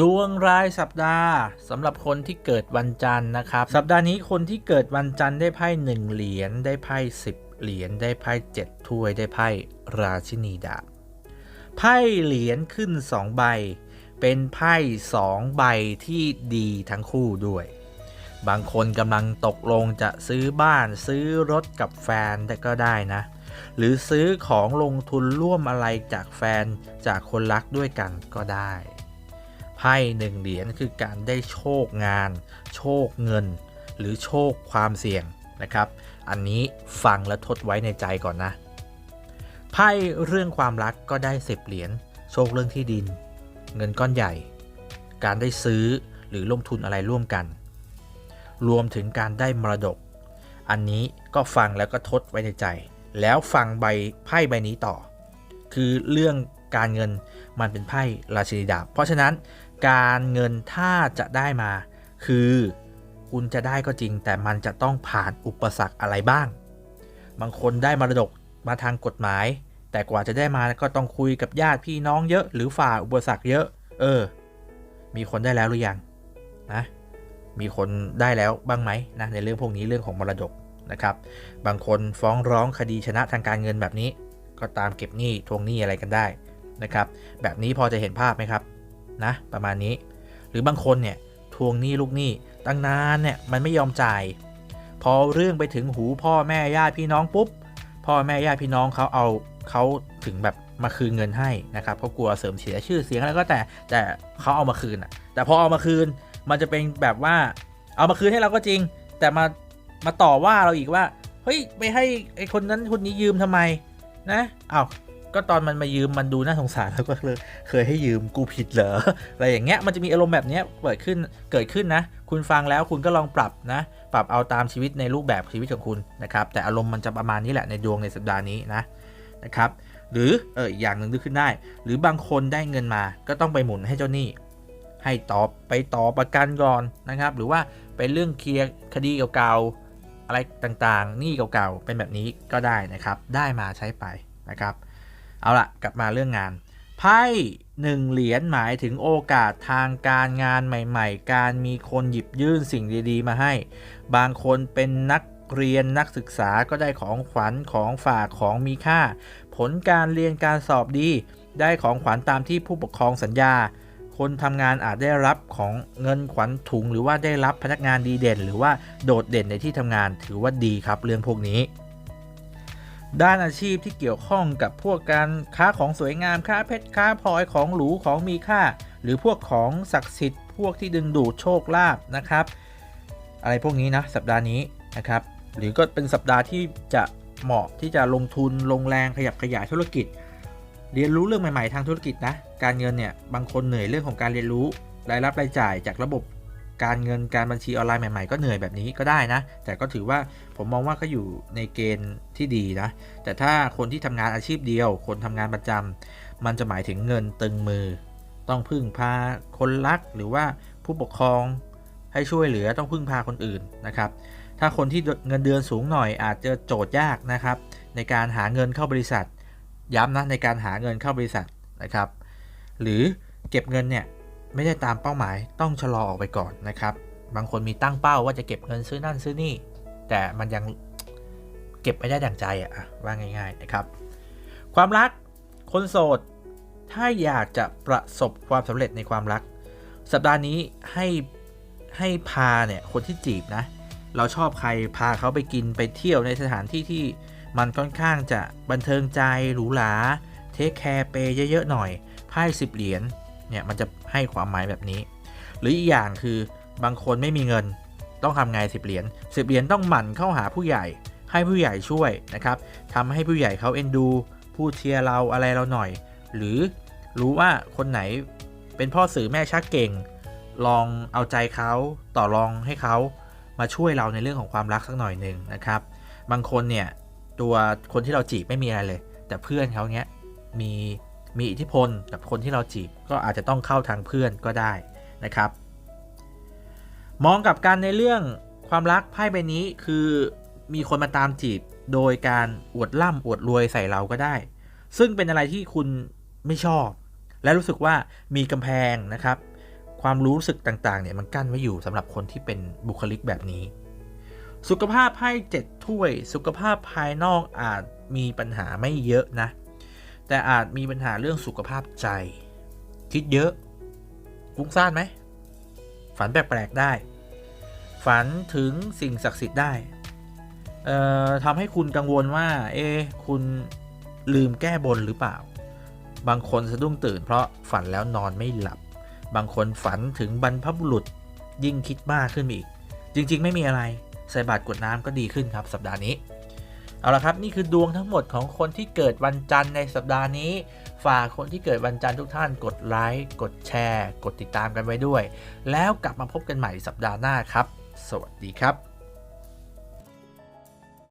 ดวงรายสัปดาห์สำหรับคนที่เกิดวันจันทร์นะครับ สัปดาห์นี้คนที่เกิดวันจันทร์ได้ไพ่หนึ่งเหรียญได้ไพ่สิบเหรียญได้ไพ่เจ็ดถ้วยได้ไพ่ราชินีดาบไพ่เหรียญขึ้นสองใบ เป็นไพ่สองใบที่ดีทั้งคู่ด้วย บางคนกำลังตกลงจะซื้อบ้านซื้อรถกับแฟนแต่ก็ได้นะ หรือซื้อของลงทุนร่วมอะไรจากแฟนจากคนรักด้วยกันก็ได้ ไพ่หนึ่งเหรียญคือการได้โชคงาน โชคเงิน หรือโชคความเสี่ยงนะครับ อันนี้ฟังและทดไว้ในใจก่อนนะ ไพ่เรื่องความรักก็ได้สิบเหรียญ โชคเรื่องที่ดิน เงินก้อนใหญ่ การได้ซื้อหรือลงทุนอะไรร่วมกัน รวมถึงการได้มรดก อันนี้ก็ฟังแล้วก็ทดไว้ในใจ แล้วฟังใบไพ่ใบนี้ต่อ คือเรื่องการเงินมันเป็นไพ่ราชินีดาบ เพราะฉะนั้น การเงินถ้าจะได้มา คือคุณจะได้ก็จริง แต่มันจะต้องผ่านอุปสรรคอะไรบ้าง บางคนได้มรดกมาทางกฎหมาย แต่กว่าจะได้มาก็ต้องคุยกับญาติพี่น้องเยอะ หรือฝ่าอุปสรรคเยอะ เออ มีคนได้แล้วหรือยังนะมีคนได้แล้วบ้างไหมนะในเรื่องพวกนี้เรื่องของมรดกนะครับ บางคนฟ้องร้องคดีชนะทางการเงินแบบนี้ ก็ตามเก็บหนี้ทวงหนี้อะไรกันได้นะครับ แบบนี้พอจะเห็นภาพไหมครับ นะประมาณนี้ หรือบางคนเนี่ยทวงหนี้ลูกหนี้ตั้งนานเนี่ยมันไม่ยอมจ่าย พอเรื่องไปถึงหูพ่อแม่ญาติพี่น้องปุ๊บพ่อแม่ญาติพี่น้องเขาเอาเขาถึงแบบมาคืนเงินให้นะครับเขากลัวเสริมเสียชื่อเสียงอะไรก็แต่แต่เขาเอามาคืนอะ แต่พอเอามาคืนมันจะเป็นแบบว่าเอามาคืนให้เราก็จริง แต่มามาต่อว่าเราอีกว่าเฮ้ยไปให้ไอคนนั้นคนนี้ยืมทำไมนะอ้าว ก็ตอนมันมายืมมันดูน่าสงสารแล้วก็เลยเคยให้ยืมกูผิดเหรออะไรอย่างเงี้ยมันจะมีอารมณ์แบบเนี้ยเกิดขึ้นเกิดขึ้นนะ คุณฟังแล้วคุณก็ลองปรับนะ ปรับเอาตามชีวิตในรูปแบบชีวิตของคุณนะครับ แต่อารมณ์มันจะประมาณนี้แหละในดวงในสัปดาห์นี้นะนะครับ หรือเอออีกอย่างหนึ่งนึกขึ้นได้ หรือบางคนได้เงินมาก็ต้องไปหมุนให้เจ้าหนี้ ให้ตอบไปต่อประกันก่อนนะครับ หรือว่าไปเรื่องเคลียร์คดีเก่าๆอะไรต่างๆหนี้เก่าๆเป็นแบบนี้ก็ได้นะครับ ได้มาใช้ไปนะครับ เอาละกลับมาเรื่องงาน ไพ่หนึ่งเหรียญหมายถึงโอกาสทางการงานใหม่ๆ การมีคนหยิบยื่นสิ่งดีๆ มาให้ บางคนเป็นนักเรียนนักศึกษาก็ได้ของขวัญของฝากของมีค่า ผลการเรียนการสอบดี ได้ของขวัญตามที่ผู้ปกครองสัญญา คนทำงานอาจได้รับของเงินขวัญถุง หรือว่าได้รับพนักงานดีเด่น หรือว่าโดดเด่นในที่ทำงานถือว่าดีครับเรื่องพวกนี้ ด้านอาชีพที่เกี่ยวข้องกับพวกการค้าของสวยงามค้าเพชรค้าพลอยของหรูของมีค่า หรือพวกของศักดิ์สิทธิ์พวกที่ดึงดูดโชคลาภนะครับ อะไรพวกนี้นะสัปดาห์นี้นะครับ หรือก็เป็นสัปดาห์ที่จะเหมาะที่จะลงทุนลงแรงขยับขยายธุรกิจ เรียนรู้เรื่องใหม่ๆทางธุรกิจนะการเงินเนี่ยบางคนเหนื่อยเรื่องของการเรียนรู้รายรับรายจ่ายจากระบบ การเงินการบัญชีออนไลน์ใหม่ๆ ก็เหนื่อยแบบนี้ก็ได้นะ แต่ก็ถือว่าผมมองว่าก็อยู่ในเกณฑ์ที่ดีนะ แต่ถ้าคนที่ทำงานอาชีพเดียว คนทำงานประจำมันจะหมายถึงเงินตึงมือ ต้องพึ่งพาคนรักหรือว่าผู้ปกครองให้ช่วยเหลือต้องพึ่งพาคนอื่นนะครับ ถ้าคนที่เงินเดือนสูงหน่อยอาจจะโจทย์ยากนะครับ ในการหาเงินเข้าบริษัท ย้ำนะในการหาเงินเข้าบริษัทนะครับ หรือเก็บเงินเนี่ย ไม่ได้ตามเป้าหมายต้องชะลอออกไปก่อนนะครับ บางคนมีตั้งเป้าว่าจะเก็บเงินซื้อนั่นซื้อนี่ แต่มันยังเก็บไม่ได้ดั่งใจอะว่าง่าย ๆนะครับ ความรักคนโสด ถ้าอยากจะประสบความสำเร็จในความรัก สัปดาห์นี้ให้ให้พาเนี่ยคนที่จีบนะ เราชอบใครพาเขาไปกินไปเที่ยวในสถานที่ที่มันค่อนข้างจะบันเทิงใจหรูหราเทคแคร์เปย์เยอะๆหน่อยไพ่สิบเหรียญเนี่ยมันจะ ให้ความหมายแบบนี้ หรืออีกอย่างคือบางคนไม่มีเงินต้องทำไงสิบเหรียญสิบเหรียญต้องหมั่นเข้าหาผู้ใหญ่ ให้ผู้ใหญ่ช่วยนะครับทำให้ผู้ใหญ่เขาเอ็นดูพูดเชียร์เราอะไรเราหน่อย หรือรู้ว่าคนไหนเป็นพ่อสื่อแม่ชักเก่ง ลองเอาใจเขาต่อรองให้เขามาช่วยเราในเรื่องของความรักสักหน่อยหนึ่งนะครับ บางคนเนี่ยตัวคนที่เราจีบไม่มีอะไรเลย แต่เพื่อนเขาเนี้ยมี มีอิทธิพลกับคนที่เราจีบก็อาจจะต้องเข้าทางเพื่อนก็ได้นะครับ มองกับการในเรื่องความรักไพ่ใบนี้คือมีคนมาตามจีบโดยการอวดล่ำอวดรวยใส่เราก็ได้ ซึ่งเป็นอะไรที่คุณไม่ชอบ และรู้สึกว่ามีกำแพงนะครับ ความรู้สึกต่างๆเนี่ยมันกั้นไว้อยู่สำหรับคนที่เป็นบุคลิกแบบนี้ สุขภาพไพ่เจ็ดถ้วย สุขภาพภายนอกอาจมีปัญหาไม่เยอะนะ แต่อาจมีปัญหาเรื่องสุขภาพใจ คิดเยอะฟุ้งซ่านไหม ฝันแปลกๆได้ ฝันถึงสิ่งศักดิ์สิทธิ์ได้ทำให้คุณกังวลว่า เอะคุณลืมแก้บนหรือเปล่า บางคนสะดุ้งตื่นเพราะฝันแล้วนอนไม่หลับ บางคนฝันถึงบรรพบุรุษยิ่งคิดมากขึ้นอีก จริง ๆ ไม่มีอะไร ใส่บาตรกวดน้ำก็ดีขึ้นครับสัปดาห์นี้ เอาละครับนี่คือดวงทั้งหมดของคนที่เกิดวันจันทร์ในสัปดาห์นี้ ฝากคนที่เกิดวันจันทร์ทุกท่านกดไลค์กดแชร์ กดติดตามกันไว้ด้วย แล้วกลับมาพบกันใหม่สัปดาห์หน้าครับ สวัสดีครับ